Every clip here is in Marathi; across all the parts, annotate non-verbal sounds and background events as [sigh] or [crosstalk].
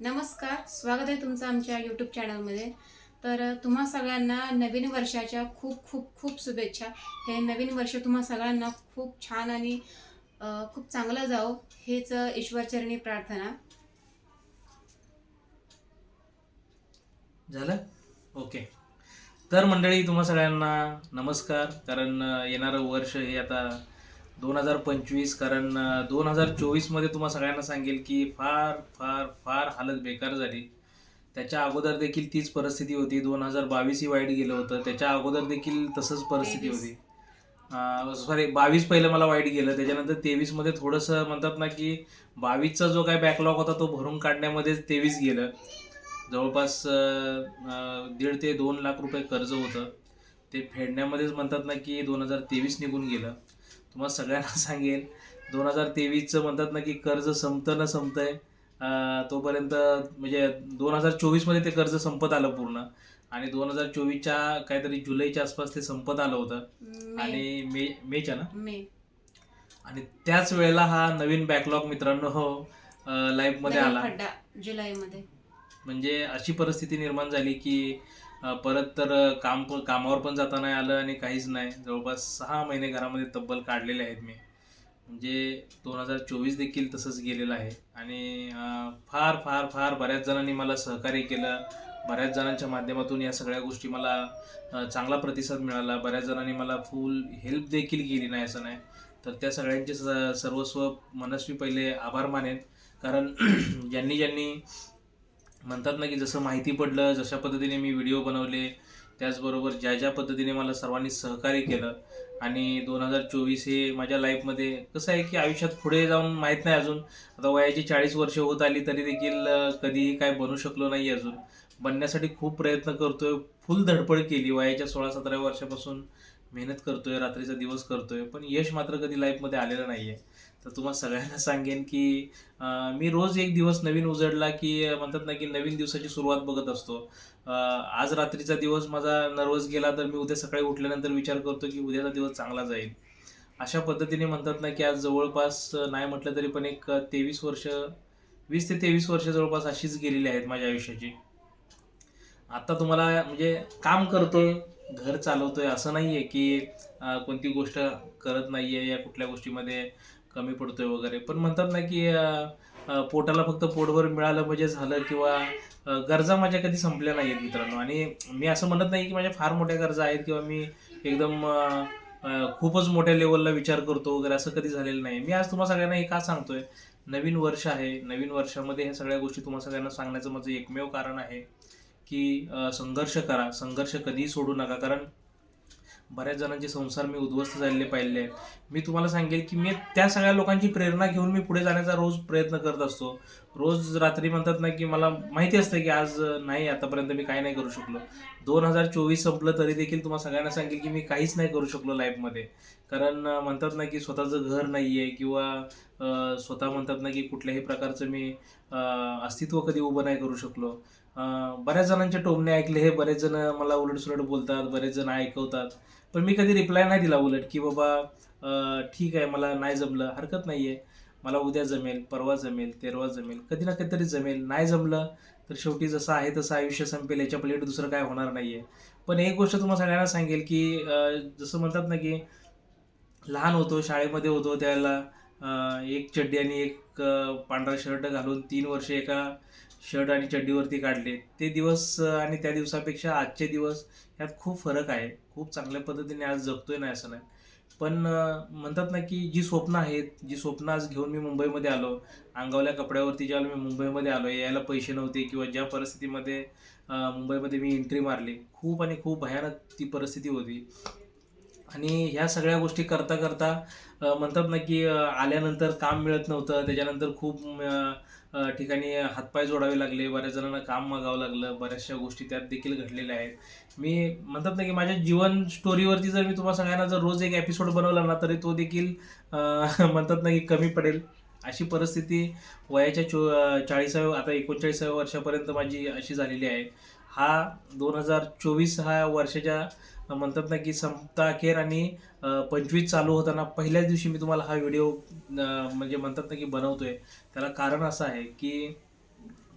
नमस्कार स्वागत आहे तुमचं आमच्या यूट्यूब चॅनलमध्ये तर तुम्हा सगळ्यांना नवीन वर्षाच्या खूप खूप खूप शुभेच्छा. हे नवीन वर्ष तुम्हा सगळ्यांना खूप छान आणि खूप चांगलं जावं हेच ईश्वरचरणी प्रार्थना. झालं? ओके. तर मंडळी तुम्हा सगळ्यांना नमस्कार. कारण येणारं वर्ष हे आता दोन हजार पंचवीस कारण दोन हजार चोवीसमध्ये तुम्हा सगळ्यांना सांगेल की फार फार फार हालत बेकार झाली. त्याच्या अगोदर देखील तीच परिस्थिती होती. दोन हजार बावीसही वाईट गेलं होतं. त्याच्या अगोदर देखील तसंच परिस्थिती. होती. सॉरी बावीस पहिलं मला वाईट गेलं. त्याच्यानंतर तेवीसमध्ये थोडंसं म्हणतात ना की बावीसचा जो काय बॅकलॉग होता तो भरून काढण्यामध्येच तेवीस गेलं. जवळपास दीड ते दोन लाख रुपये कर्ज होतं. ते फेडण्यामध्येच म्हणतात ना की दोन हजार तेवीस निघून गेलं. तुम्हाला सगळ्यांना [laughs] सांगेल दोन हजार तेवीसचं म्हणतात ना की कर्ज संपतं न संपतंय. तोपर्यंत म्हणजे दोन हजार चोवीसमध्ये ते कर्ज संपत आलं पूर्ण. आणि दोन हजार चोवीसच्या काहीतरी जुलैच्या आसपास ते संपत आलं होतं. आणि मे मेच्या ना? मे. आणि त्याच वेळेला हा नवीन बॅकलॉग मित्रांनो हो लाईफमध्ये आला. जुलैमध्ये. म्हणजे अशी परिस्थिती निर्माण झाली की परत तर काम कामावर पण जाता नाही आलं आणि काहीच नाही. जवळपास सहा महिने घरामध्ये तब्बल काढलेले आहेत मी. म्हणजे दोन हजार चोवीस देखील तसंच गेलेलं आहे. आणि फार फार फार बऱ्याच जणांनी मला सहकार्य केलं. बऱ्याच जणांच्या माध्यमातून या सगळ्या गोष्टी मला चांगला प्रतिसाद मिळाला. बऱ्याच जणांनी मला फुल हेल्प देखील केली नाही असं नाही. तर त्या सगळ्यांचे स- सर्वस्व मनस्वी पहिले आभार मानेन. कारण [clears throat] ज्यांनी ज्यांनी म्हणतात ना की जसं माहिती पडलं जशा पद्धतीने मी व्हिडिओ बनवले त्याचबरोबर ज्या ज्या पद्धतीने मला सर्वांनी सहकार्य केलं आणि दोन हजार चोवीस हे माझ्या लाईफमध्ये कसं आहे की आयुष्यात पुढे जाऊन माहीत नाही अजून. आता वयाची चाळीस वर्ष होत आली तरी देखील कधीही काय बनू शकलो नाही अजून. बनण्यासाठी खूप प्रयत्न करतोय फुल धडपड केली. वयाच्या सोळा सतरा वर्षापासून मेहनत करतोय रात्रीचा दिवस करतोय पण यश मात्र कधी लाईफमध्ये आलेलं नाही आहे तर तुम्हाला सगळ्यांना सांगेन की मी रोज एक दिवस नवीन उजडला की म्हणतात ना की नवीन दिवसाची सुरुवात बघत असतो. आज रात्रीचा दिवस माझा नर्वस गेला तर मी उद्या सकाळी उठल्यानंतर विचार करतो की उद्याचा दिवस चांगला जाईल. अशा पद्धतीने म्हणतात ना की आज जवळपास नाही म्हटलं तरी पण एक तेवीस वर्ष वीस ते तेवीस वर्ष जवळपास अशीच गेलेली आहेत माझ्या आयुष्याची. आता तुम्हाला म्हणजे काम करतोय घर चालवतोय असं नाहीये की कोणती गोष्ट करत नाहीये या कुठल्या गोष्टीमध्ये. कमी पडतोय वगैरे. पण म्हणतात ना की पोटाला फक्त पोटभर मिळालं म्हणजे झालं किंवा गरजा माझ्या कधी संपल्या नाहीयेत मित्रांनो. आणि मी असं म्हणत नाही की माझ्या फार मोठ्या गरजा आहेत किंवा मी एकदम खूपच मोठ्या लेवलला विचार करतो वगैरे असं कधी झालेलं नाही मी आज तुम्हाला सगळ्यांना हे का सांगतोय? नवीन वर्ष आहे. नवीन वर्षामध्ये ह्या सगळ्या गोष्टी तुम्हाला सगळ्यांना सांगण्याचं माझं एकमेव कारण आहे की संघर्ष करा. संघर्ष कधीही सोडू नका. कारण बऱ्याच जणांचे संसार मी उद्ध्वस्त झालेले पाहिले. आहेत मी तुम्हाला सांगेल की मी त्या सगळ्या लोकांची प्रेरणा घेऊन मी पुढे जाण्याचा रोज प्रयत्न करत असतो. रोज रात्री म्हणतात ना की मला माहिती असतं की आज नाही आतापर्यंत मी काही नाही करू शकलो. दोन हजार चोवीस संपलं तरी देखील तुम्हाला सगळ्यांना सांगेल की मी काहीच नाही करू शकलो लाईफमध्ये कारण म्हणतात ना की स्वतःचं घर नाही आहे किंवा स्वतः म्हणतात ना की कुठल्याही प्रकारचं मी अस्तित्व कधी उभं नाही करू शकलो. बऱ्याच जणांचे टोमणे ऐकले हे बरेच जण मला उलटसुलट बोलतात बरेच जण ऐकवतात. पण मी कधी रिप्लाय नाही दिला उलट की बाबा ठीक आहे मला नाही जमलं हरकत नाही आहे मला उद्या जमेल परवा जमेल तेरवा जमेल कधी ना कधीतरी जमेल. नाही जमलं तर शेवटी जसं आहे तसं आयुष्य संपेल याच्या पलीकडे दुसरं काय होणार नाही आहे पण एक गोष्ट तुम्हाला सगळ्यांना सांगेल की जसं म्हणतात ना की लहान होतो शाळेमध्ये होतो त्याला एक चड्डी आणि एक पांढरा शर्ट घालून तीन वर्ष एका शर्ट आणि चड्डीवरती काढले. ते दिवस आणि त्या दिवसापेक्षा आजचे दिवस यात खूप फरक आहे. खूप चांगल्या पद्धतीने आज जगतोय नाही असं नाही. पण म्हणतात ना की जी स्वप्न आहेत जी स्वप्न आज घेऊन मी मुंबईमध्ये आलो. अंगावल्या कपड्यावरती ज्यावेळेला मी मुंबईमध्ये आलो यायला पैसे नव्हते किंवा ज्या परिस्थितीमध्ये मुंबईमध्ये मी एंट्री मारली खूप आणि खूप भयानक ती परिस्थिती होती. आणि ह्या सगळ्या गोष्टी करता करता म्हणतात ना की आल्यानंतर काम मिळत नव्हतं. त्याच्यानंतर खूप ठिकाणी हातपाय जोडावे लागले बऱ्याच जणांना काम मागावं लागलं बऱ्याचशा गोष्टी त्यात देखील घडलेल्या आहेत. मी म्हणतात ना की माझ्या जीवन स्टोरीवरती जर मी तुम्हाला सगळ्यांना जर रोज एक एपिसोड बनवला ना तरी तो देखील [laughs] म्हणतात ना की कमी पडेल. अशी परिस्थिती वयाच्या चो चाळीसाव्या आता एकोणचाळीसाव्या वर्षापर्यंत माझी अशी झालेली आहे. हा दोन हजार चोवीस हा वर्षाच्या म्हणतात ना की संपता अखेर आणि पंचवीस चालू होताना पहिल्याच दिवशी मी तुम्हाला हा व्हिडिओ म्हणजे म्हणतात ना की बनवतोय. त्याला कारण असं आहे की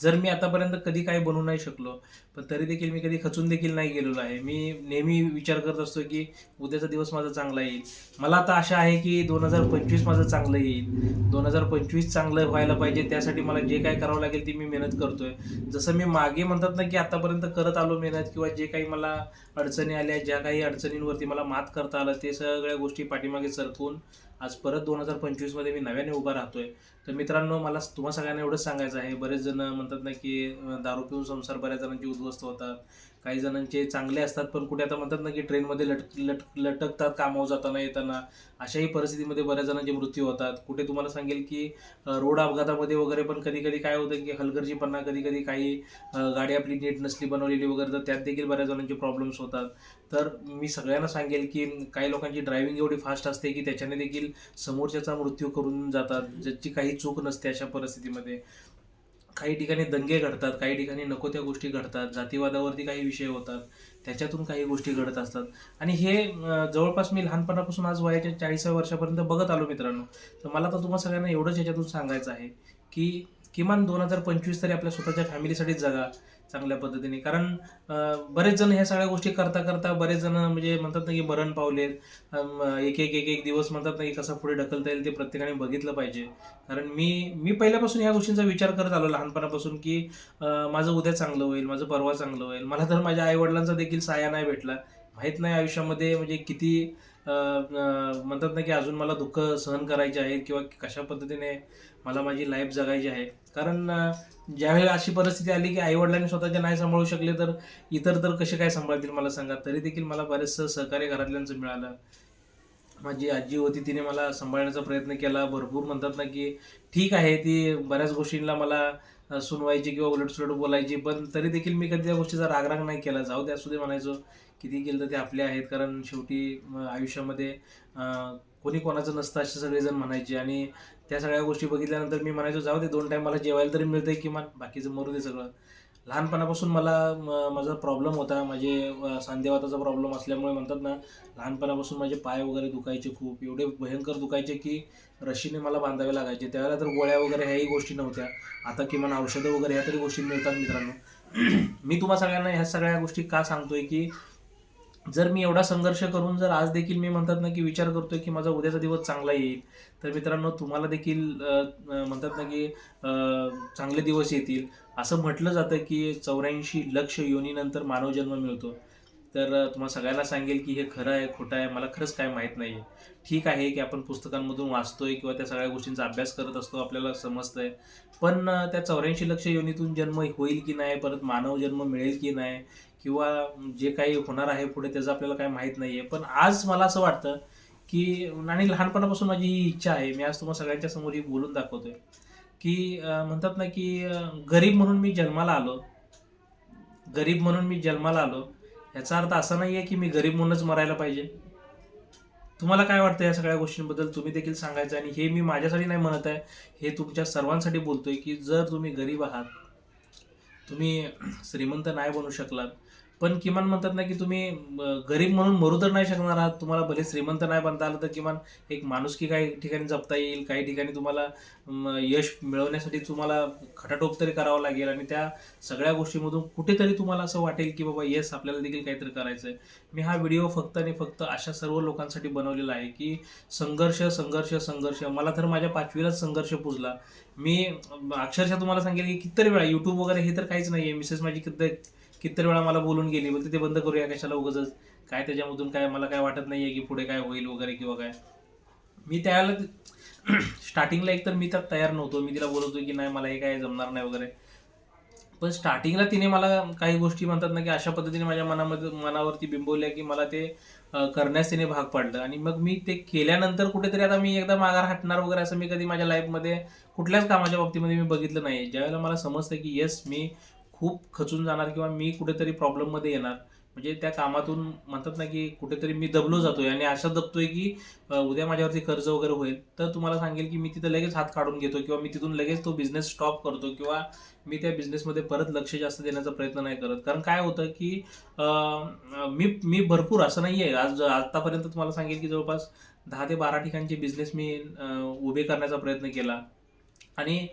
जर मी आतापर्यंत कधी काही बनवू नाही शकलो पण तरी देखील मी कधी खचून देखील नाही गेलेलो आहे. मी नेहमी विचार करत असतो की उद्याचा दिवस माझा चांगला येईल. मला आता आशा आहे की दोन हजार पंचवीस माझं चांगलं येईल. दोन हजार पंचवीस चांगलं व्हायला पाहिजे त्यासाठी मला जे काय करावं लागेल ती मी मेहनत करतोय. जसं मी मागे म्हणतात ना की आतापर्यंत करत आलो मेहनत किंवा जे काही मला अडचणी आल्या ज्या काही अडचणींवरती मला मात करता आलं ते सगळ्या गोष्टी पाठीमागे सरकून आज परत दोन हजार पंचवीसमध्ये मी नव्याने उभा राहतोय. तर मित्रांनो मला तुम्हा सगळ्यांना एवढंच सांगायचं आहे. बरेच जण म्हणतात ना की दारू पिऊन संसार बऱ्याच जणांचे उद्ध्वस्त होतात. काही जणांचे चांगले असतात पण कुठे आता म्हणतात ना की ट्रेनमध्ये लट लट लटकतात कामावर जाताना येताना. अशाही परिस्थितीमध्ये बऱ्याच जणांचे मृत्यू होतात. कुठे तुम्हाला सांगेल की रोड अपघातामध्ये वगैरे पण कधी कधी काय होतं की हलगर्जीपणा कधी कधी काही गाडी आपली नीट नसली बनवलेली वगैरे तर त्यात देखील बऱ्याच जणांचे प्रॉब्लेम्स होतात. तर मी सगळ्यांना सांगेल की काही लोकांची ड्रायव्हिंग एवढी फास्ट असते की त्याच्याने देखील समोरच्याचा मृत्यू करून जातात ज्याची काही चूक नसते अशा परिस्थितीमध्ये. काही ठिकाणी दंगे घडतात काही ठिकाणी नको त्या गोष्टी घडतात जातीवादावरती काही विषय होतात त्याच्यातून काही गोष्टी घडत असतात. आणि हे जवळपास मी लहानपणापासून आज वयाच्या चाळीसाव्या वर्षापर्यंत बघत आलो मित्रांनो. तर मला तर तुम्हा सगळ्यांना एवढंच याच्यातून सांगायचं आहे की किमान दोन हजार पंचवीस तरी आपल्या स्वतःच्या फॅमिलीसाठीच जगा. चांगल्या पद्धतीने. कारण बरेच जण ह्या सगळ्या गोष्टी करता करता बरेच जण म्हणजे म्हणतात ना की मरण पावलेत एक एक एक एक दिवस म्हणतात ना की कसा पुढे ढकलता येईल ते प्रत्येकाने बघितलं पाहिजे. कारण मी मी पहिल्यापासून ह्या गोष्टींचा विचार करत आलो लहानपणापासून की माझं उद्या चांगलं होईल माझं परवा चांगलं होईल. मला तर माझ्या आईवडिलांचा देखील साया नाही भेटला. माहीत नाही आयुष्यामध्ये म्हणजे किती म्हणतात ना की अजून मला दुःख सहन करायचे आहेत किंवा कशा पद्धतीने मला माझी लाईफ जगायची आहे. कारण ज्यावेळेला अशी परिस्थिती आली की आईवडिलांनी स्वतःच्या नाही सांभाळू शकले तर इतर तर कसे काय सांभाळतील मला सांगा. तरी देखील मला बरेचसं सहकार्य घरातल्यांचं मिळालं. माझी आजी होती तिने मला सांभाळण्याचा प्रयत्न केला. भरपूर म्हणतात ना की ठीक आहे ती बऱ्याच गोष्टींना मला सुनवायची किंवा उलटसुलट बोलायची. पण तरी देखील मी कधी त्या गोष्टीचा रागराग नाही केला. जाऊ द्या असू दे म्हणायचो. किती केलं तर ते आपले आहेत. कारण शेवटी आयुष्यामध्ये कोणी कोणाचं नसतं असे सगळेजण म्हणायचे. आणि त्या सगळ्या गोष्टी बघितल्यानंतर मी म्हणायचो जाऊ दे दोन टाईम मला जेवायला तरी मिळतंय किमान. बाकीचं मरू दे सगळं. लहानपणापासून मला माझा प्रॉब्लेम होता. माझे सांधेवाताचा प्रॉब्लेम असल्यामुळे म्हणतात ना लहानपणापासून माझे पाय वगैरे दुखायचे खूप. एवढे भयंकर दुखायचे की रशीने मला बांधावे लागायचे. त्यावेळेला तर गोळ्या वगैरे ह्याही गोष्टी नव्हत्या. आता किमान औषधं वगैरे ह्या तरी गोष्टी मिळतात मित्रांनो. [clears throat] मी तुम्हा सगळ्यांना ह्या सगळ्या गोष्टी का सांगतोय की जर मी एवढा संघर्ष करून जर आज देखील मी म्हणतात ना की विचार करतोय की माझा उद्याचा दिवस चांगला येईल तर मित्रांनो तुम्हाला देखील म्हणतात ना की चांगले दिवस येतील. असं म्हटलं जातं की चौऱ्याऐंशी लक्ष योनीनंतर मानव जन्म मिळतो. तर तुम्हाला तुम्हा सगळ्यांना सांगेल की हे खरं आहे खोटं आहे मला खरंच काय माहीत नाही आहे ठीक आहे की आपण पुस्तकांमधून वाचतोय किंवा त्या सगळ्या गोष्टींचा अभ्यास करत असतो आपल्याला समजतंय. पण त्या चौऱ्याऐंशी लक्ष योनीतून जन्म होईल की नाही परत मानव जन्म मिळेल की नाही किंवा जे काही होणार आहे पुढे त्याचं आपल्याला काही माहीत नाही आहे पण आज मला असं वाटतं की आणि लहानपणापासून माझी ही इच्छा आहे मी आज तुम्हाला सगळ्यांच्या समोर ही बोलून दाखवतोय की म्हणतात ना की गरीब म्हणून मी जन्माला आलो गरीब म्हणून मी जन्माला आलो याचा अर्थ असा नाही आहे की मी गरीब म्हणूनच मरायला पाहिजे. तुम्हाला काय वाटतं या सगळ्या गोष्टींबद्दल? तुम्ही देखील सांगायचं आणि हे मी माझ्यासाठी नाही म्हणत आहे हे तुमच्या सर्वांसाठी बोलतोय की जर तुम्ही गरीब आहात तुम्ही श्रीमंत नाही बनू शकलात पण किमान म्हणतात ना की तुम्ही गरीब म्हणून मरू तर नाही शकणार आहात. तुम्हाला भले श्रीमंत नाही बनता आलं तर किमान एक माणुसकी काही ठिकाणी जपता येईल काही ठिकाणी तुम्हाला यश मिळवण्यासाठी तुम्हाला खटाटोप तरी करावं लागेल आणि त्या सगळ्या गोष्टीमधून कुठेतरी तुम्हाला असं वाटेल की बाबा येस आपल्याला देखील काहीतरी करायचं आहे मी हा व्हिडिओ फक्त आणि फक्त अशा सर्व लोकांसाठी बनवलेला आहे की संघर्ष संघर्ष संघर्ष. मला तर माझ्या पाचवीलाच संघर्ष पुजला. मी अक्षरशः तुम्हाला सांगेल की कितीतरी वेळा यूट्यूब वगैरे हे तर काहीच नाही आहे मिसेस माझी किती वेळा मला बोलून गेली बोलते ते बंद करूया कशाला उगाच काय त्याच्यामधून काय मला काय वाटत नाही आहे की पुढे काय होईल वगैरे किंवा काय? मी त्यावेळेला स्टार्टिंगला एक तर मी तर तयार नव्हतो. मी तिला बोलवतो की नाही मला हे काय जमणार नाही वगैरे. पण स्टार्टिंगला तिने मला काही गोष्टी म्हणतात ना की अशा पद्धतीने माझ्या मनामध्ये मनावरती बिंबवल्या की मला ते करण्यास तिने भाग पाडलं. आणि मग मी ते केल्यानंतर कुठेतरी आता मी एकदा माघार हटणार वगैरे असं मी कधी माझ्या लाईफमध्ये कुठल्याच कामाच्या बाबतीमध्ये मी बघितलं नाही ज्यावेळेला मला समजतं की येस मी खूप खचून जाणार किंवा मी कुठेतरी प्रॉब्लेममध्ये येणार. म्हणजे त्या कामातून म्हणतात ना की कुठेतरी मी दबलो जातोय आणि अशा दबतोय की उद्या माझ्यावरती कर्ज वगैरे होईल. तर तुम्हाला सांगेल की मी तिथं लगेच हात काढून घेतो किंवा मी तिथून लगेच तो बिझनेस स्टॉप करतो किंवा मी त्या बिझनेसमध्ये परत लक्ष जास्त देण्याचा प्रयत्न नाही करत. कारण काय होतं की मी मी भरपूर असं नाही आहे आज आतापर्यंत तुम्हाला सांगेल की जवळपास दहा ते बारा ठिकाणचे बिझनेस मी उभे करण्याचा प्रयत्न केला. आणि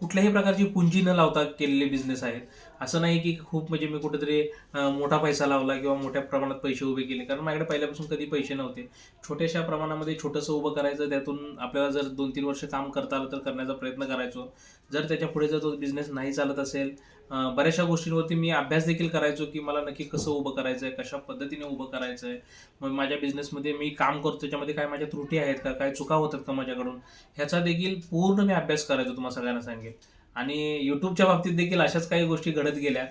कुठल्याही प्रकारची पुंजी न लावता केलेले बिझनेस आहेत. असं नाही की खूप म्हणजे मी कुठेतरी मोठा पैसा लावला किंवा मोठ्या प्रमाणात पैसे उभे केले. कारण माझ्याकडे पहिल्यापासून कधी पैसे नव्हते. छोट्याशा प्रमाणामध्ये छोटंसं उभं करायचं त्यातून आपल्याला जर दोन तीन वर्ष काम करता आलं तर करण्याचा प्रयत्न करायचो. जर त्याच्या पुढे जर तो बिझनेस नाही चालत असेल बऱ्याचशा गोष्टींवरती मी अभ्यास देखील करायचो की मला नक्की कसं उभं करायचं आहे कशा पद्धतीने उभं करायचं आहे मग माझ्या बिझनेसमध्ये मी काम करतो त्याच्यामध्ये काय माझ्या त्रुटी आहेत का काय चुका होतात का माझ्याकडून ह्याचा देखील पूर्ण मी अभ्यास करायचो तुम्हाला सगळ्यांना सांगेल आणि यूट्यूबच्या बाबतीत देखील अशाच काही गोष्टी घडत गेल्या.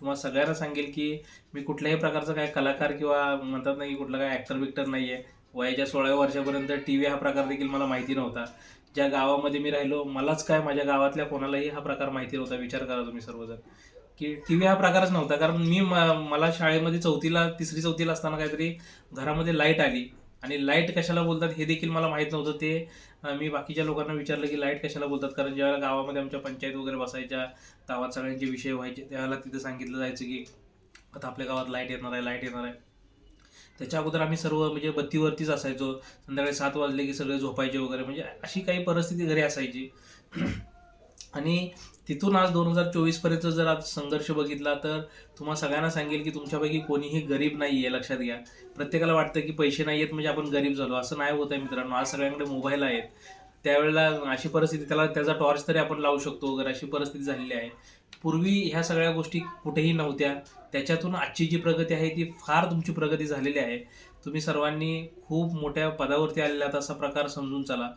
तुम्हाला सगळ्यांना सांगेल की मी कुठल्याही प्रकारचा काय कलाकार किंवा म्हणतात नाही कुठला काय ॲक्टर बिक्टर नाही आहे वयाच्या सोळाव्या वर्षापर्यंत टी व्ही हा प्रकार देखील मला माहिती नव्हता. ज्या गावामध्ये मी राहिलो मलाच काय माझ्या गावातल्या कोणालाही हा प्रकार माहिती नव्हता. विचार करा तुम्ही सर्वजण. की टी व्ही हा प्रकारच नव्हता. कारण मी म- मला शाळेमध्ये चौथीला तिसरी चौथीला असताना काहीतरी घरामध्ये लाइट आली. आणि लाइट कशाला बोलतात हे देखील मला माहीत नव्हतं. ते मी बाकीच्या लोकांना विचारलं की लाइट कशाला बोलतात? कारण ज्यावेळेला गावामध्ये आमच्या पंचायत वगैरे बसायच्या गावात सगळ्यांचे विषय व्हायचे त्यावेळेला तिथे सांगितलं जायचं की आता आपल्या गावात लाइट येणार आहे लाइट येणार आहे. त्याच्या अगोदर आम्ही सर्व म्हणजे बत्तीवरतीच असायचो. संध्याकाळी सात वाजले की सगळे झोपायचे वगैरे. म्हणजे अशी काही परिस्थिती घरी असायची. [clears throat] आणि तिथून आज दोन हजार चोवीसपर्यंत जर आज संघर्ष बघितला तर तुम्हाला सगळ्यांना सांगेल की तुमच्यापैकी कोणीही गरीब नाही आहे लक्षात घ्या. प्रत्येकाला वाटतं की पैसे नाही आहेत म्हणजे आपण गरीब झालो. असं नाही होत आहे मित्रांनो. आज सगळ्यांकडे मोबाईल आहेत. त्यावेळेला अशी परिस्थिती त्याला त्याचा टॉर्च तरी आपण लावू शकतो वगैरे अशी परिस्थिती झालेली आहे. पूर्वी ह्या सगळ्या गोष्टी कुठेही नव्हत्या. त्याच्यातून आजची जी प्रगती आहे ती फार तुमची प्रगती झालेली आहे. तुम्ही सर्वांनी खूप मोठ्या पदावरती आलेला आहात असा प्रकार समजून चला.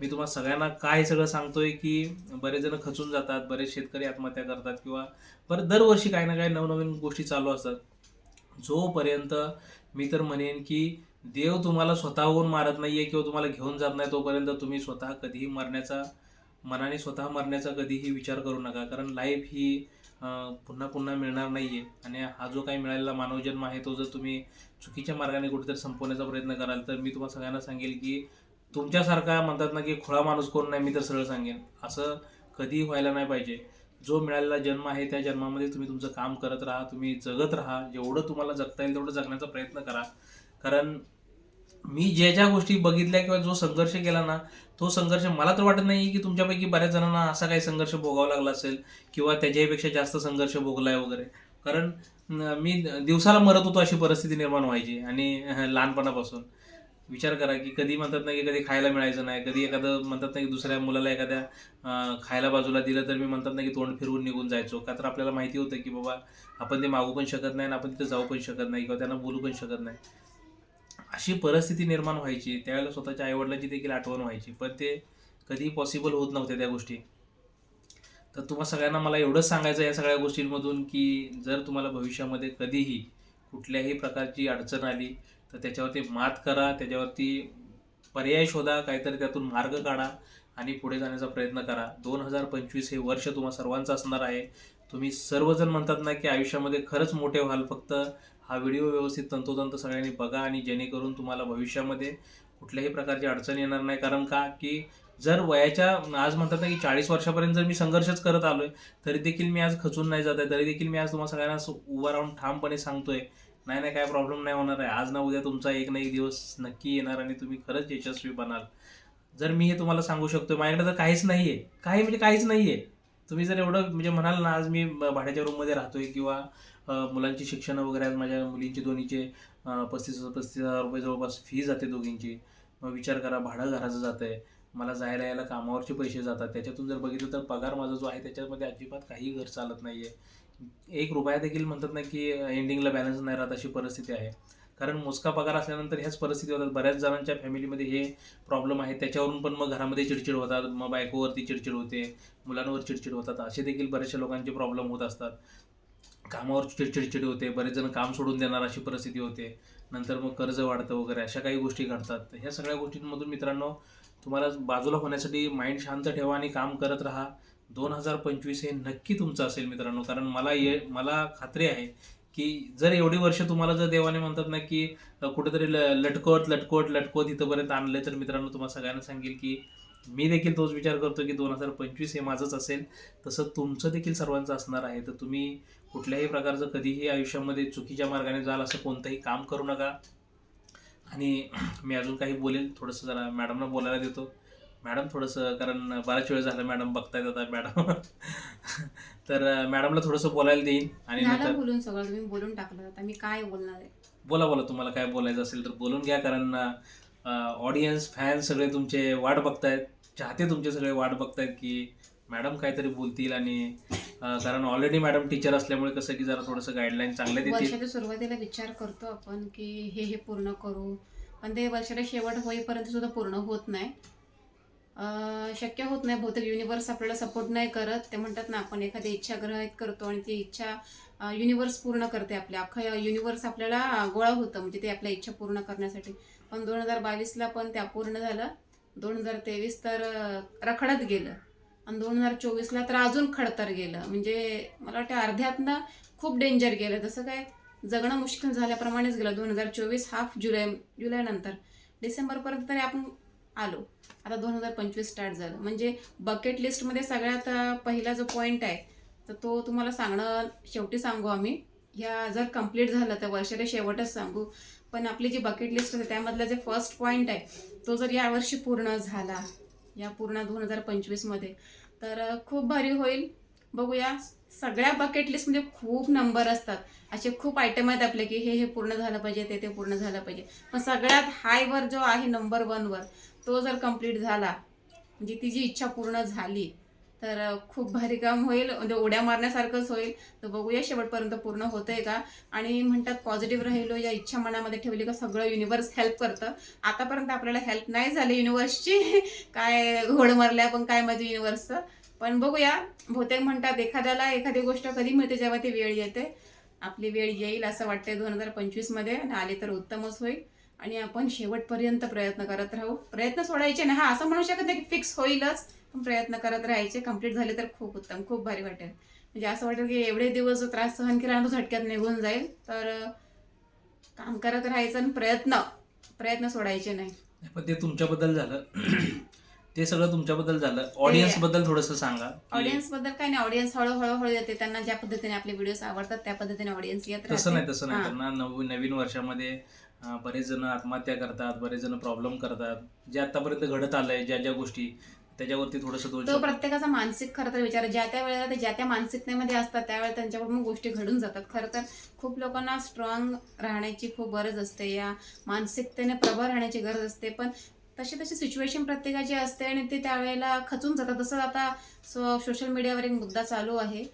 मी तुम्हाला सगळ्यांना काय सगळं सांगतोय की बरेच जण खचून जातात बरेच शेतकरी आत्महत्या करतात किंवा बरं दरवर्षी काही ना काही नवनवीन गोष्टी चालू असतात. जोपर्यंत मी तर म्हणेन की देव तुम्हाला स्वतःहून मारत नाहीये किंवा तुम्हाला घेऊन जात नाही तोपर्यंत तुम्ही स्वतः कधीही मरण्याचा मनाने स्वतः मरण्याचा कधीही विचार करू नका. कारण लाईफ ही पुन्हा पुन्हा मिळणार नाही आहे आणि हा जो काही मिळालेला मानवजन्म आहे तो जर तुम्ही चुकीच्या मार्गाने कुठेतरी संपवण्याचा प्रयत्न कराल तर मी तुम्हाला सगळ्यांना सांगेल की तुमच्यासारखा म्हणतात ना की खुळा माणूस कोण नाही मी तर सरळ सांगेन. असं कधीही व्हायला नाही पाहिजे. जो मिळालेला जन्म आहे त्या जन्मामध्ये तुम्ही तुमचं काम करत राहा तुम्ही जगत राहा. जेवढं तुम्हाला जगता येईल तेवढं जगण्याचा प्रयत्न करा. कारण मी ज्या ज्या गोष्टी बघितल्या किंवा जो संघर्ष केला ना तो संघर्ष मला तर वाटत नाही की तुमच्यापैकी बऱ्याच जणांना असा काही संघर्ष भोगावा लागला असेल किंवा त्याच्याहीपेक्षा जास्त संघर्ष भोगलाय वगैरे. कारण मी दिवसाला मरत होतो अशी परिस्थिती निर्माण व्हायची आणि लहानपणापासून. विचार करा की कधी म्हणतात ना की कधी खायला मिळायचं नाही कधी एखादं म्हणतात ना की दुसऱ्या मुलाला एखाद्या खायला बाजूला दिलं तर मी म्हणतात ना की तोंड फिरवून निघून जायचो. का तर आपल्याला माहिती होतं की बाबा आपण ते मागू पण शकत नाही आणि आपण तिथे जाऊ पण शकत नाही किंवा त्यांना बोलू पण शकत नाही. अशी परिस्थिती निर्माण व्हायची त्यावेळेला स्वतःच्या आईवडिलांची देखील आठवण व्हायची पण ते कधी पॉसिबल होत नव्हते त्या गोष्टी. तर तुम्हा सगळ्यांना मला एवढंच सांगायचं या सगळ्या गोष्टींमधून की जर तुम्हाला भविष्यामध्ये कधीही कुठल्याही प्रकारची अडचण आली तर त्याच्यावरती मात करा त्याच्यावरती पर्याय शोधा काहीतरी त्यातून मार्ग काढा आणि पुढे जाण्याचा प्रयत्न करा. दोन हजार पंचवीस हे वर्ष तुम्हा सर्वांचं असणार आहे. तुम्ही सर्वजण म्हणतात ना की आयुष्यामध्ये खरंच मोठे व्हाल फक्त हा व्हिडिओ व्यवस्थित तंतोतंत सगळ्यांनी बघा आणि जेणेकरून तुम्हाला भविष्यामध्ये कुठल्याही प्रकारची अडचण येणार नाही. कारण का? की जर वयाच्या आज म्हणतात ना की चाळीस वर्षापर्यंत जर मी संघर्षच करत आलो आहे तरी देखील मी आज खचून नाही जात आहे. तरी देखील मी आज तुम्हाला सगळ्यांना असं उभं राहून ठामपणे सांगतोय नाही नाही काय प्रॉब्लेम नाही होणार आहे. आज ना उद्या तुमचा एक ना एक दिवस नक्की येणार आणि तुम्ही खरंच यशस्वी बनाल. जर मी हे तुम्हाला सांगू शकतो माझ्याकडे तर काहीच नाही आहे काही म्हणजे काहीच नाही आहे तुम्ही जर एवढं म्हणजे म्हणाल ना आज मी भाड्याच्या रूममध्ये राहतोय किंवा मुलांची शिक्षण वगैरे आज माझ्या मुलींची दोन्हीचे पस्तीस पस्तीस हजार रुपये जवळपास फी जाते दोघींची. मग विचार करा भाडं घराचं जात आहे मला जायला यायला कामावरचे पैसे जातात. त्याच्यातून जर बघितलं तर पगार माझा जो आहे त्याच्यामध्ये अजिबात काही घर चालत नाही आहे एक रुपया देखील म्हणतात ना की एंडिंगला बॅलन्स नाही राहत अशी परिस्थिती आहे. कारण मोजका पगार असल्यानंतर ह्याच परिस्थिती होतात. बऱ्याच जणांच्या फॅमिलीमध्ये हे प्रॉब्लेम आहे. त्याच्यावरून पण मग घरामध्ये चिडचिड होतात. मग बायकोवरती चिडचिड होते. मुलांवर चिडचिड होतात. असे देखील बरेचशा लोकांचे प्रॉब्लेम होत असतात. कामावर चिड चिडचिड होते. बरेच जण काम सोडून देणार अशी परिस्थिती होते. नंतर मग कर्ज वाढतं वगैरे अशा काही गोष्टी घडतात. तर ह्या सगळ्या गोष्टींमधून मित्रांनो तुम्हाला बाजूला होण्यासाठी माइंड शांत ठेवा आणि काम करत राहा. दोन हजार पंचवीस हे नक्की तुमचं असेल मित्रांनो. कारण मला ये मला खात्री आहे की जर एवढी वर्ष तुम्हाला जर देवाने म्हणतात ना की कुठेतरी ल- लटकवत लटकवत लटकवत इथंपर्यंत आणले तर मित्रांनो तुम्हाला सगळ्यांना सांगेल की मी देखील तोच विचार करतो की दोन हजार पंचवीस हे माझंच असेल. तसं तुमचं देखील सर्वांचं असणार आहे. तर तुम्ही कुठल्याही प्रकारचं कधीही आयुष्यामध्ये चुकीच्या मार्गाने जाल असं कोणतंही काम करू नका. आणि [clears throat] मी अजून काही बोलेल. थोडंसं जरा मॅडमना बोलायला देतो. मॅडम थोडंसं कारण बराच वेळ झाला मॅडम बघतायत आता मॅडम. तर मॅडमला थोडंसं बोलायला देईन आणि झालं नंतर बोलून सगळं तुम्ही बोलून टाकलं. आता मी काय बोलणार आहे? बोला बोला तुम्हाला काय बोलायचं असेल तर बोलून घ्या कारण ऑडियन्स फॅन सगळे तुमचे वाट बघतायत. चाहते तुमचे सगळे वाट बघतायत की मॅडम काहीतरी बोलतील आणि अं, कारण ऑलरेडी मॅडम टीचर असल्यामुळे कसं की जरा थोडंसं गाईडलाईन चांगले देतील. वर्षाच्या सुरुवातीला विचार करतो आपण की हे हे पूर्ण करू. पण ते वर्षाच्या शेवट होईपर्यंत सुद्धा पूर्ण होत नाही. शक्य होत नाही. बहुतेक युनिवर्स आपल्याला सपोर्ट नाही करत. ते म्हणतात ना आपण एखादी इच्छा ग्रहित करतो आणि ती इच्छा युनिवर्स पूर्ण करते आपल्या अख्खं युनिवर्स आपल्याला गोळा होतं म्हणजे ते आपल्या इच्छा पूर्ण करण्यासाठी. पण दोन हजार बावीसला पण ते अपूर्ण झालं. दोन हजार तेवीस तर रखडत गेलं. आणि दोन हजार चोवीसला तर अजून खडतर गेलं. म्हणजे मला वाटतं अर्ध्यातनं खूप डेंजर गेलं. जसं काय जगणं मुश्किल झाल्याप्रमाणेच गेलं. दोन हजार चोवीस हाफ जुलै जुलैनंतर डिसेंबरपर्यंत तरी आपण आलो. आता दोन हजार पंचवीस स्टार्ट झालं. म्हणजे बकेट लिस्टमध्ये सगळ्यात पहिला जो पॉईंट आहे तर तो तुम्हाला सांगणं शेवटी सांगू आम्ही. ह्या जर कंप्लीट झालं तर वर्षाच्या शेवटच सांगू. पण आपली जी बकेट लिस्ट असते त्यामधला जे फर्स्ट पॉईंट आहे तो जर यावर्षी पूर्ण झाला या पूर्ण दोन हजार पंचवीसमध्ये तर खूप भारी होईल. बघूया सगळ्या बकेट लिस्टमध्ये खूप नंबर असतात. असे खूप आयटम आहेत आपले की हे हे पूर्ण झालं पाहिजे ते ते पूर्ण झालं पाहिजे. पण सगळ्यात हायवर जो आहे नंबर वनवर तो जर कंप्लीट झाला म्हणजे तिची इच्छा पूर्ण झाली तर खूप भारी काम होईल. म्हणजे उड्या मारण्यासारखंच होईल. तर बघूया शेवटपर्यंत पूर्ण होतंय का? आणि म्हणतात पॉझिटिव्ह राहिलो या इच्छा मनामध्ये ठेवली का सगळं युनिवर्स हेल्प करतं. आतापर्यंत आपल्याला हेल्प नाही झाली युनिवर्सची [laughs] काय घोड मारल्या पण काय मध्ये युनिवर्सचं पण बघूया. बहुतेक म्हणतात एखाद्याला एखादी गोष्ट कधी मिळते जेव्हा ती वेळ येते? आपली वेळ येईल असं वाटतंय दोन हजार पंचवीसमध्ये. आणि आले तर उत्तमच होईल. आणि आपण शेवटपर्यंत प्रयत्न करत राहू. प्रयत्न सोडायचे नाही. हा असं म्हणू शकत नाही की फिक्स होईलच पण प्रयत्न करत राहायचे. कंप्लीट झाले तर खूप उत्तम खूप भारी वाटेल. म्हणजे असं वाटेल की एवढे दिवस जो त्रास सहन केला ना तो झटक्यात निघून जाईल. तर काम करत राहायचं आणि प्रयत्न प्रयत्न सोडायचे नाही. पण ते तुमच्याबद्दल झालं. [clears throat] ते सगळं तुमच्याबद्दल झालं. ऑडियन्सबद्दल थोडंसं सांगा. ऑडियन्सबद्दल काय नाही. ऑडियन्स हळूहळू हळू येते. त्यांना ज्या पद्धतीने आपले व्हिडिओज आवडतात त्या पद्धतीने ऑडियन्स येत तसं. नाही तसं नाही. त्यांना नवीन नवीन वर्षामध्ये बरेच जण आत्महत्या करतात बरेच जण प्रॉब्लेम करतात. जे आतापर्यंत घडत आलंय ज्या ज्या गोष्टी त्याच्यावरती थोडंसं दोन तो शब्द- प्रत्येकाचा मानसिक खरं तर विचार. ज्या त्या वेळेला ते ज्या त्या मानसिकतेमध्ये असतात त्यावेळेला त्यांच्याकडून गोष्टी घडून जातात. खरं तर खूप लोकांना स्ट्रॉंग राहण्याची खूप गरज असते. या मानसिकतेने प्रबळ राहण्याची गरज असते. पण तशी तशी सिच्युएशन प्रत्येकाची असते आणि ते त्यावेळेला खचून जातात. जसं आता सो सोशल मीडियावर एक मुद्दा चालू आहे.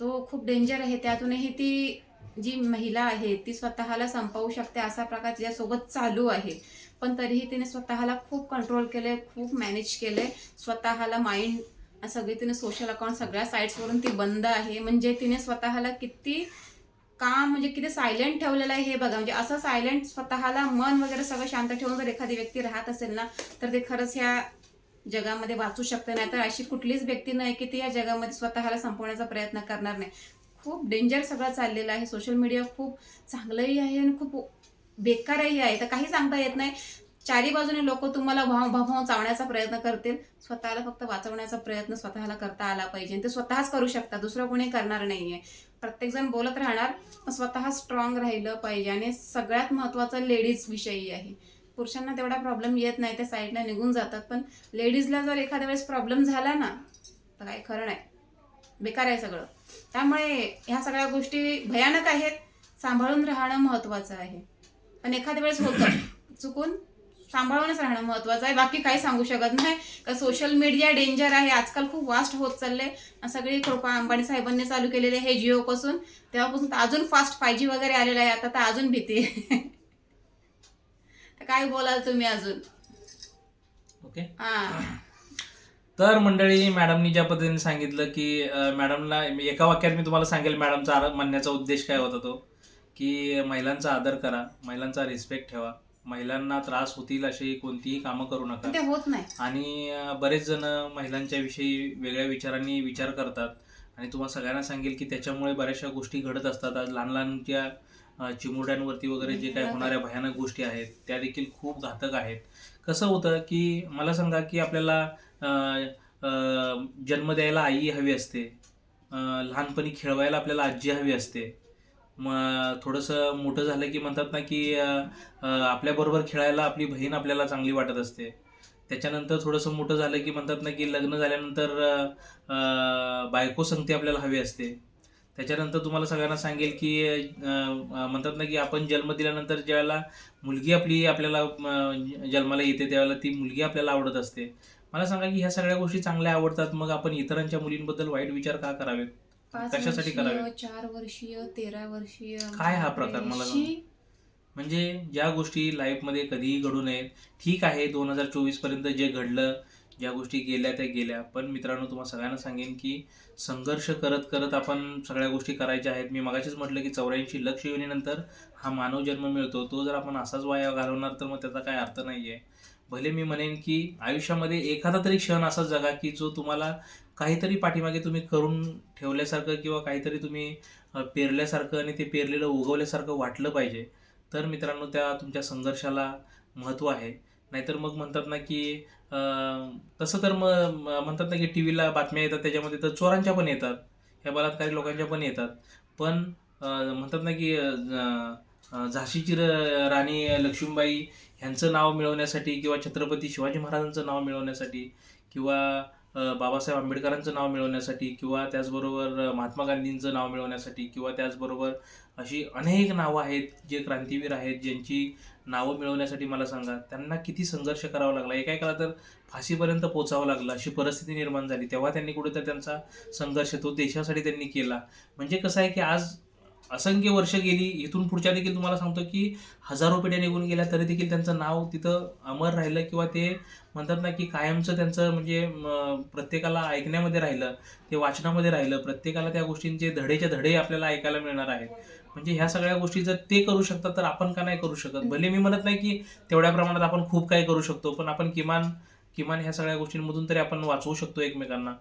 तो खूप डेंजर आहे. त्यातूनही ती जी महिला आहे ती स्वतःला संपवू शकते असा प्रकार तिच्यासोबत चालू आहे. पण तरीही तिने स्वतःला खूप कंट्रोल केले खूप मॅनेज केले स्वतःला माइंड सगळे तिने सोशल अकाउंट सगळ्या साईट्सवरून ती बंद आहे. म्हणजे तिने स्वतःला किती काम म्हणजे किती सायलेंट ठेवलेलं आहे हे बघा. म्हणजे असं सायलेंट स्वतःला मन वगैरे सगळं शांत ठेवून जर एखादी व्यक्ती राहत असेल ना तर ते खरंच ह्या जगामध्ये वाचू शकते. नाही तर अशी कुठलीच व्यक्ती नाही की ती या जगामध्ये स्वतःला संपवण्याचा प्रयत्न करणार नाही. खूप डेंजर सगळं चाललेलं आहे. सोशल मीडिया खूप चांगलंही आहे आणि खूप बेकारही आहे. तर काही सांगता येत नाही. चारी बाजूने लोक तुम्हाला भाव भाव चावण्याचा प्रयत्न करतील. स्वतःला फक्त वाचवण्याचा प्रयत्न स्वतःला करता आला पाहिजे. ते स्वतःच करू शकतात. दुसरं कोणी करणार नाहीये. प्रत्येकजण बोलत राहणार स्वतः स्ट्रॉंग राहिलं पाहिजे. आणि सगळ्यात महत्त्वाचं लेडीज विषयी आहे. पुरुषांना तेवढा प्रॉब्लेम येत नाही. ते साईडला निघून जातात. पण लेडीजला जर एखाद्या वेळेस प्रॉब्लेम झाला ना तर काही खरं नाही. बेकार आहे सगळं. त्यामुळे ह्या सगळ्या गोष्टी भयानक आहेत. सांभाळून राहणं महत्त्वाचं आहे. पण एखाद्या वेळेस होतं. चुकून सांभाळूनच राहणं महत्त्वाचं आहे. बाकी काही सांगू शकत नाही. का सोशल मीडिया डेंजर आहे. आजकाल खूप वास्ट होत चालले सगळी कृपा अंबानी साहेबांनी चालू केलेली हे जिओपासून तेव्हापासून तर अजून फास्ट फाय जी वगैरे आलेलं आहे. आता तर अजून भीती आहे. [laughs] तर काय बोलाल तुम्ही अजून? ओके हा. तर मंडळी मॅडमनी ज्या पद्धतीने सांगितलं की मॅडमला एका वाक्यात मी तुम्हाला सांगेल मॅडमचा म्हणण्याचा उद्देश काय होता तो? की महिलांचा आदर करा महिलांचा रिस्पेक्ट ठेवा. महिलांना त्रास होतील अशी कोणतीही कामं करू नका. ते होत नाही. आणि बरेच जण महिलांच्या विषयी वेगळ्या विचारांनी विचार करतात. आणि तुम्हाला सगळ्यांना सांगेल की त्याच्यामुळे बऱ्याचशा गोष्टी घडत असतात. आज लहान लहान ज्या अं, चिमुरड्यांवरती वगैरे जे काही होणाऱ्या भयानक गोष्टी आहेत त्या देखील खूप घातक आहेत. कसं होतं की मला सांगा की आपल्याला जन्म द्यायला आई हवी असते. लहानपणी खेळवायला आपल्याला आजी हवी असते. मग थोडंसं मोठं झालं की म्हणतात ना की आपल्याबरोबर खेळायला आपली बहीण आपल्याला चांगली वाटत असते. त्याच्यानंतर थोडंसं मोठं झालं की म्हणतात ना की लग्न झाल्यानंतर बायको संगती आपल्याला हवी असते. त्याच्यानंतर तुम्हाला सगळ्यांना सांगेल की म्हणतात ना की आपण जन्म दिल्यानंतर ज्यावेळेला मुलगी आपली आपल्याला जन्माला येते त्यावेळेला ती मुलगी आपल्याला आवडत असते. मला सांगा की ह्या सगळ्या गोष्टी चांगल्या आवडतात मग आपण इतरांच्या मुलींबद्दल वाईट विचार का करावेत? पाच कशासाठी वर्षीय, करावे? चार वर्षीय तेरा वर्षीय काय हा प्रकार मला म्हणजे ज्या गोष्टी लाईफमध्ये कधीही घडू नयेत ठीक आहे दोन हजार चोवीसपर्यंत जे घडलं ज्या गोष्टी गेल्या त्या गेल्या पण मित्रांनो तुम्हाला सगळ्यांना सांगेन की संघर्ष करत करत आपण सगळ्या गोष्टी करायच्या आहेत. मी मगाशीच म्हटलं की चौऱ्याऐंशी लक्ष योनीनंतर हा मानव जन्म मिळतो. तो जर आपण असाच वाया घालवणार तर मग त्याचा काय अर्थ नाही आहे भले मी म्हणेन की आयुष्यामध्ये एखादा तरी क्षण असा जगा की जो तुम्हाला काहीतरी पाठीमागे तुम्ही करून ठेवल्यासारखं किंवा काहीतरी तुम्ही पेरल्यासारखं आणि ते पेरलेलं उगवल्यासारखं वाटलं पाहिजे. तर मित्रांनो त्या तुमच्या संघर्षाला महत्त्व आहे. नाहीतर मग म्हणतात ना की तसं तर मग म्हणतात ना की टी व्हीला बातम्या येतात त्याच्यामध्ये तर चोरांच्या पण येतात. ह्या बलात्कारी लोकांच्या पण येतात. पण म्हणतात ना की झाशीची र- राणी लक्ष्मीबाई ह्यांचं नाव मिळवण्यासाठी किंवा छत्रपती शिवाजी महाराजांचं नाव मिळवण्यासाठी किंवा बाबासाहेब आंबेडकरांचं नाव मिळवण्यासाठी किंवा त्याचबरोबर महात्मा गांधींचं नाव मिळवण्यासाठी किंवा त्याचबरोबर अशी अनेक नावं आहेत जे क्रांतीवीर आहेत ज्यांची नावं मिळवण्यासाठी मला सांगा त्यांना किती संघर्ष करावा लागला? एका एकाला तर फाशीपर्यंत पोचावं लागलं अशी परिस्थिती निर्माण झाली. तेव्हा त्यांनी कुठेतरी त्यांचा संघर्ष तो देशासाठी त्यांनी केला. म्हणजे कसं आहे की आज असंख्य वर्ष गेली इथून पुढच्या देखील तुम्हाला सांगतो की हजारो पिढ्या निघून गेल्या तरी देखील त्यांचं नाव तिथं अमर राहिलं किंवा ते म्हणतात ना की कायमचं त्यांचं म्हणजे प्रत्येकाला ऐकण्यामध्ये राहिलं ते वाचनामध्ये राहिलं प्रत्येकाला त्या गोष्टींचे धडेचे धडे आपल्याला ऐकायला मिळणार आहेत. म्हणजे ह्या सगळ्या गोष्टी जर ते करू शकतात तर आपण का नाही करू शकत? भले मी म्हणत नाही की तेवढ्या प्रमाणात आपण खूप काही करू शकतो पण आपण किमान किमान ह्या सगळ्या गोष्टींमधून तरी आपण वाचवू शकतो एकमेकांना.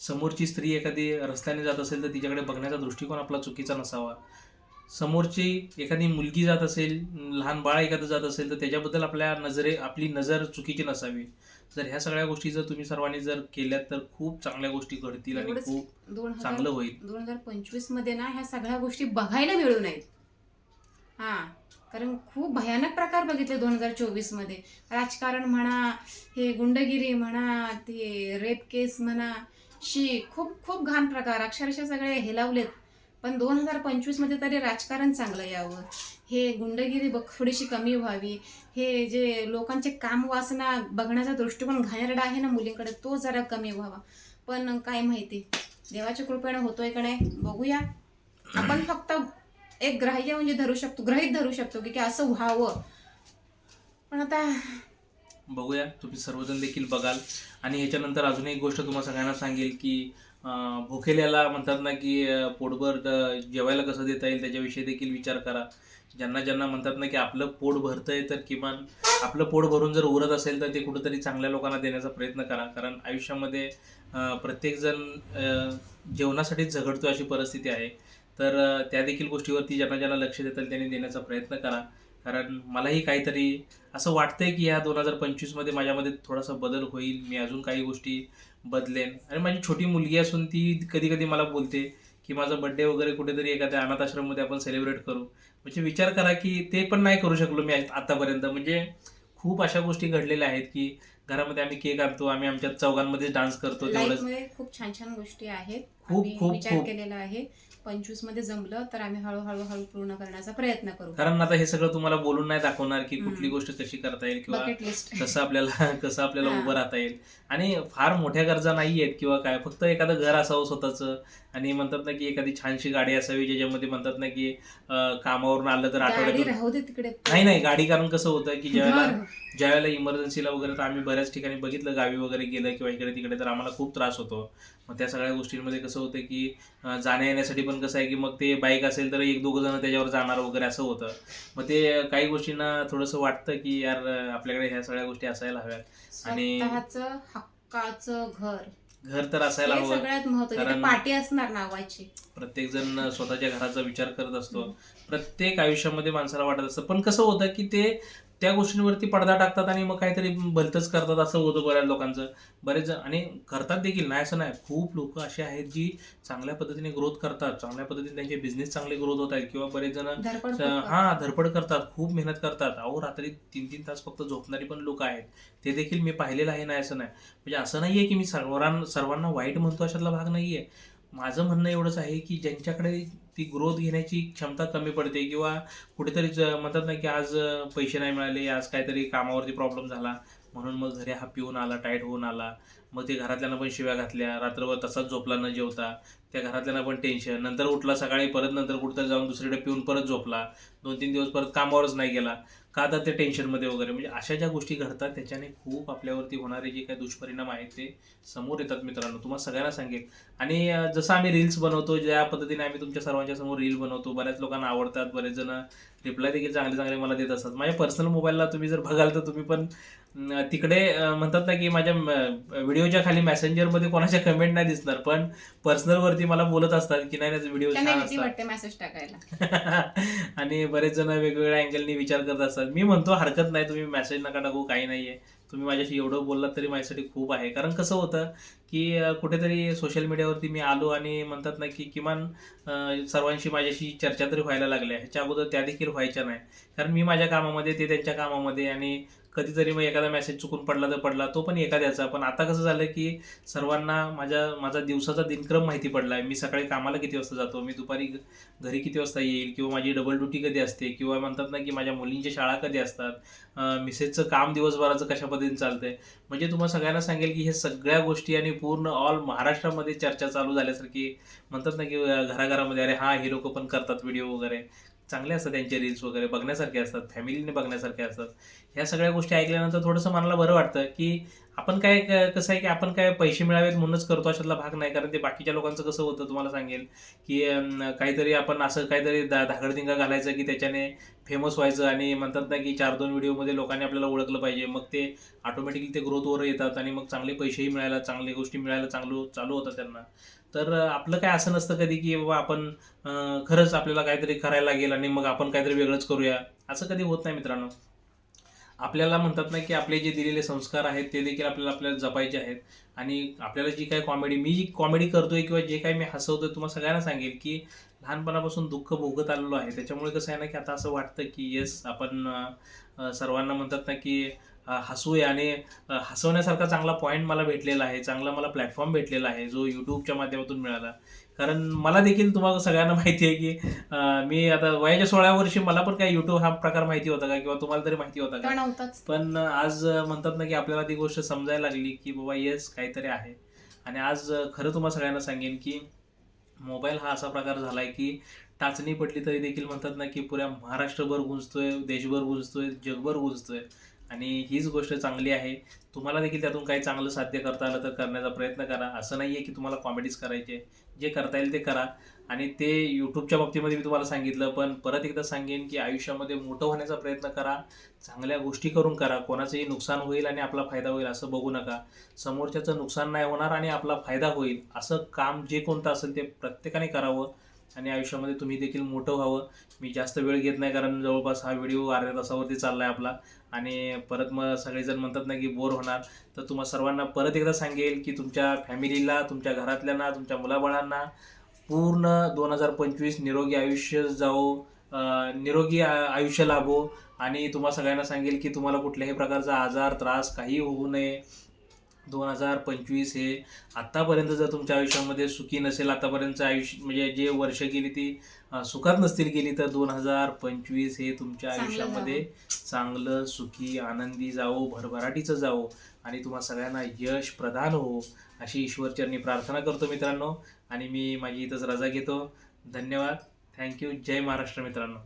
समोरची स्त्री एखादी रस्त्याने जात असेल तर तिच्याकडे बघण्याचा दृष्टिकोन आपला चुकीचा नसावा. समोरची एखादी मुलगी जात असेल लहान बाळ एखादं जात असेल तर त्याच्याबद्दल आपल्या नजरे आपली नजर चुकीची नसावी. जर ह्या सगळ्या गोष्टी जर तुम्ही सर्वांनी जर केल्यात तर खूप चांगल्या गोष्टी घडतील आणि खूप चांगलं होईल. दोन हजार पंचवीसमध्ये ना ह्या सगळ्या गोष्टी बघायला मिळू नयेत. हा कारण खूप भयानक प्रकार बघितले दोन हजार चोवीसमध्ये. राजकारण म्हणा हे गुंडगिरी म्हणा ते रेप केस म्हणा शी खूप खूप घाण प्रकार. अक्षरशः सगळे हेलावलेत. पण दोन हजार पंचवीसमध्ये तरी राजकारण चांगलं यावं. हे गुंडगिरी बघ थोडीशी कमी व्हावी. हे जे लोकांचे काम वासना बघण्याचा दृष्टिकोन घाणेरडा आहे ना मुलींकडे तो जरा कमी व्हावा. पण काय माहिती. देवाच्या कृपेनं होतोय का नाही बघूया. आपण फक्त एक ग्राह्य म्हणजे धरू शकतो ग्रहित धरू शकतो की की असं व्हावं. पण आता बघूया. तुम्ही सर्वजण देखील बघाल. आणि याच्यानंतर अजून एक गोष्ट तुम्हाला सगळ्यांना सांगेल की भुकेल्याला म्हणतात ना की पोटभर जेवायला कसं देता येईल त्याच्याविषयी देखील विचार करा. ज्यांना ज्यांना म्हणतात ना की आपलं पोट भरतंय तर किमान आपलं पोट भरून जर उरत असेल तर ते कुठंतरी चांगल्या लोकांना देण्याचा प्रयत्न करा. कारण आयुष्यामध्ये प्रत्येकजण जेवणासाठीच झगडतो अशी परिस्थिती आहे. तर त्या देखील गोष्टीवरती ज्यांना ज्यांना लक्ष देतात त्यांनी देण्याचा प्रयत्न करा. कारण मलाही काहीतरी असं वाटतंय की ह्या दोन हजार पंचवीसमध्ये माझ्यामध्ये थोडासा बदल होईल मी अजून काही गोष्टी बदलेन. आणि माझी छोटी मुलगी असून ती कधी कधी मला बोलते की माझा बड्डे वगैरे कुठेतरी एखाद्या अनाथ आश्रममध्ये आपण सेलिब्रेट करू. म्हणजे विचार करा की ते पण नाही करू शकलो मी आतापर्यंत. म्हणजे खूप अशा गोष्टी घडलेल्या आहेत की घरामध्ये आम्ही केक आणतो आम्ही आमच्या चौघांमध्ये डान्स करतो तेवढंच. खूप छान छान गोष्टी आहेत. खूप, खूप, विचार. केलेला आहे. पंचवीसमध्ये जमलं तर आम्ही हळूहळू हळू पूर्ण करण्याचा प्रयत्न करू कारण आता हे सगळं तुम्हाला बोलून नाही दाखवणार की. कुठली गोष्ट कशी करता येईल किंवा बकेट लिस्ट [laughs] कसं आपल्याला कसं आपल्याला. उभं राहता येईल आणि फार मोठ्या गरजा नाही आहेत किंवा काय फक्त एखादं घर असावं स्वतःचं आणि म्हणतात ना की एखादी छानशी गाडी असावी ज्याच्यामध्ये म्हणतात ना की अं, कामावरून आलं तर गाडी आठवड्यातून राहू दे तिकडे नाही नाही गाडी कारण कसं होतं की ज्यावेळेला. ज्यावेळेला इमर्जन्सीला वगैरे तर आम्ही बऱ्याच ठिकाणी बघितलं गावी वगैरे गेलं किंवा इकडे तिकडे तर आम्हाला खूप त्रास होतो मग त्या सगळ्या गोष्टींमध्ये कसं होतं की जाण्या येण्यासाठी पण कसं आहे की मग ते बाईक असेल तर एक दोघं जण त्याच्यावर जाणार वगैरे असं होतं. मग ते काही गोष्टींना थोडंसं वाटतं की यार आपल्याकडे ह्या सगळ्या गोष्टी असायला हव्यात. आणि- हक्काचं घर. घर तर असायला हवं सगळ्यात महत्वाचं पाठी असणार नावाची. प्रत्येक जण स्वतःच्या घराचा विचार करत असतो. प्रत्येक आयुष्यामध्ये माणसाला वाटत असतं. पण कसं होतं की ते त्या गोष्टींवरती पडदा टाकतात आणि मग काहीतरी भलतंच करतात असं होतं बऱ्याच लोकांचं. बरेच जण आणि करतात देखील. नाही असं नाही. खूप लोक असे आहेत जी चांगल्या पद्धतीने ग्रोथ करतात. चांगल्या पद्धतीने त्यांचे बिझनेस चांगले ग्रोथ होत आहेत किंवा बरेच जण हा धडपड करतात. खूप मेहनत करतात. अहो रात्री तीन तीन तास फक्त झोपणारी पण लोक आहेत. ते देखील मी पाहिलेलं आहे नाही असं नाही. म्हणजे असं नाहीये की मी सर्वांना सर्वांना वाईट म्हणतो अशातला भाग नाहीये. माझं म्हणणं एवढंच आहे की ज्यांच्याकडे ती ग्रोथ घेण्याची क्षमता कमी पडते किंवा कुठेतरी ज- म्हणतात ना की आज पैसे नाही मिळाले आज काहीतरी कामावरती प्रॉब्लेम झाला म्हणून मग घरी हा पिऊन आला टाईट होऊन आला. मग ते घरातल्यांना पण शिव्या घातल्या रात्रभर तसाच झोपला न जेवता. त्या घरातल्यांना पण टेन्शन नंतर उठला सकाळी परत नंतर कुठेतरी जाऊन दुसरीकडे पिऊन परत झोपला. दोन तीन दिवस परत कामावरच नाही गेला. का तर ते टेन्शनमध्ये वगैरे. म्हणजे अशा ज्या गोष्टी घडतात त्याच्याने खूप आपल्यावरती होणारे जे काही दुष्परिणाम आहेत ते समोर येतात मित्रांनो. तुम्हाला सगळ्यांना सांगेल. आणि जसं आम्ही रील्स बनवतो ज्या पद्धतीने आम्ही तुमच्या सर्वांच्या समोर रील बनवतो बऱ्याच लोकांना आवडतात बरेच जण रिप्लाय देखील चांगले चांगले मला देत असतात. माझ्या पर्सनल मोबाईलला तुम्ही जर बघाल तर तुम्ही पण तिकडे म्हणतात ना की माझ्या व्हिडिओच्या खाली मेसेंजरमध्ये कोणाच्या कमेंट नाही दिसणार पण पर्सनलवरती मला बोलत असतात की नाही नाही व्हिडिओ मेसेज टाकायला. [laughs] आणि बरेच जण वेगवेगळ्या अँगलनी विचार करत असतात. मी म्हणतो हरकत नाही तुम्ही मेसेज नका टाकू काही नाहीये. तुम्ही माझ्याशी एवढं बोललात तरी माझ्यासाठी खूप आहे. कारण कसं होतं की कुठेतरी सोशल मीडियावरती मी आलो आणि म्हणतात ना की किमान सर्वांशी माझ्याशी चर्चा तरी व्हायला लागल्या. ह्याच्या अगोदर त्या देखील व्हायच्या नाही. कारण मी माझ्या कामामध्ये ते त्यांच्या कामामध्ये आणि कधीतरी मग एखादा मेसेज चुकून पडला तर पडला तो पण एखाद्याचा. पण आता कसं झालं की सर्वांना माझ्या माझा दिवसाचा दिनक्रम माहिती पडला आहे मी सकाळी कामाला किती वाजता जातो? मी दुपारी घरी किती वाजता येईल? किंवा माझी डबल ड्युटी कधी असते? किंवा म्हणतात ना की माझ्या मुलींच्या शाळा कधी असतात? मिसेजचं मिसेसचं काम दिवसभराचं कशा पद्धतीने चालतंय? म्हणजे तुम्हाला सगळ्यांना सांगेल की हे सगळ्या गोष्टी आणि पूर्ण ऑल महाराष्ट्रामध्ये चर्चा चालू झाल्यासारखी म्हणतात ना की घराघरामध्ये अरे हा हे लोक पण करतात व्हिडिओ वगैरे. चांगले असतात त्यांचे रील्स वगैरे बघण्यासारखे असतात फॅमिलीने बघण्यासारखे असतात. ह्या सगळ्या गोष्टी ऐकल्यानंतर थोडंसं मनाला बरं वाटतं की आपण काय क- कसं आहे की आपण काय पैसे मिळावेत म्हणूनच करतो अशातला भाग नाही. कारण ते बाकीच्या लोकांचं कसं होतं तुम्हाला सांगेल की काहीतरी आपण असं काहीतरी दा धागडधिंगा घालायचं की त्याच्याने फेमस व्हायचं आणि म्हणतात ना की चार दोन व्हिडिओमध्ये लोकांनी आपल्याला ओळखलं पाहिजे. मग ते ऑटोमॅटिकली ते ग्रोथवर येतात आणि मग चांगले पैसेही मिळायला चांगल्या गोष्टी मिळायला चांगलं चालू होतं त्यांना. तर आपलं काय असं नसतं कधी की बाबा आपण खरंच आपल्याला काहीतरी करायला लागेल आणि मग आपण काहीतरी वेगळंच करूया. असं कधी होत नाही मित्रांनो. आपल्याला म्हणतात ना की आपले जे दिलेले संस्कार आहेत ते देखील आपल्याला आपल्याला जपायचे आहेत. आणि आपल्याला जी काय कॉमेडी मी जी कॉमेडी करतोय किंवा जे काही मी हसवतोय तुम्हाला सगळ्यांना सांगेल की लहानपणापासून दुःख भोगत आलेलो आहे. त्याच्यामुळे कसं आहे ना की आता असं वाटतं की येस आपण सर्वांना म्हणतात ना की हसूया आणि हसवण्यासारखा चांगला पॉईंट मला भेटलेला आहे चांगला मला प्लॅटफॉर्म भेटलेला आहे जो यूट्यूबच्या माध्यमातून मिळाला. कारण मला देखील तुम्हाला सगळ्यांना [laughs] माहिती आहे की मी आता वयाच्या सोळा वर्षी मला पण काय युट्यूब हा प्रकार माहिती होता का किंवा तुम्हाला तरी माहिती होता का? पण आज म्हणतात ना की आपल्याला ती गोष्ट समजायला लागली की बाबा येस काहीतरी आहे. आणि आज खरं तुम्हाला सगळ्यांना सांगेन की मोबाईल हा असा प्रकार झाला आहे की टाचणी पडली तरी देखील म्हणतात ना की पुऱ्या महाराष्ट्रभर गुंजतोय देशभर गुंजतोय जगभर गुंजतोय. आणि हीच गोष्ट चांगली आहे. तुम्हाला देखील त्यातून काही चांगलं साध्य करता आलं तर करण्याचा प्रयत्न करा. असं नाही आहे की तुम्हाला कॉमेडीज करायचे. जे करता येईल ते करा. आणि ते यूट्यूबच्या बाबतीमध्ये मी तुम्हाला सांगितलं पण परत एकदा सांगेन की आयुष्यामध्ये मोठं होण्याचा प्रयत्न करा. चांगल्या गोष्टी करून करा. कोणाचंही नुकसान होईल आणि आपला फायदा होईल असं बघू नका. समोरच्याचं नुकसान नाही होणार आणि आपला फायदा होईल. असं काम जे कोणतं असेल ते प्रत्येकाने करावं. आणि आयुष्यामध्ये तुम्ही देखील मोठं व्हावं. मी जास्त वेळ घेत नाही कारण जवळपास हा व्हिडिओ अर्ध्या तासावरती चालला आहे आपला. आणि परत मग सगळेजण म्हणतात ना की बोर होणार. तर तुम्हा सर्वांना परत एकदा सांगेल की तुमच्या फॅमिलीला तुमच्या घरातल्यांना तुमच्या मुलाबाळांना पूर्ण दोन हजार पंचवीस निरोगी आयुष्य जाओ निरोगी आयुष्य लाभो. आणि तुम्हा सगळ्यांना सांगेल की तुम्हाला कुठल्याही प्रकारचा आजार त्रास काही होऊ नये. दोन हजार पंचवीस हे आत्तापर्यंत जर तुमच्या आयुष्यामध्ये सुखी नसेल आतापर्यंतचं आयुष्य म्हणजे जे वर्ष गेली ती सुखात नसतील गेली तर दोन हजार पंचवीस हे तुमच्या आयुष्यामध्ये चांगलं सुखी आनंदी जावो भरभराटीचं जावो आणि तुम्हा सगळ्यांना यश प्रदान हो अशी ईश्वरचरणी प्रार्थना करतो मित्रांनो. आणि मी माझी इथंच रजा घेतो. धन्यवाद. थँक्यू जय महाराष्ट्र मित्रांनो.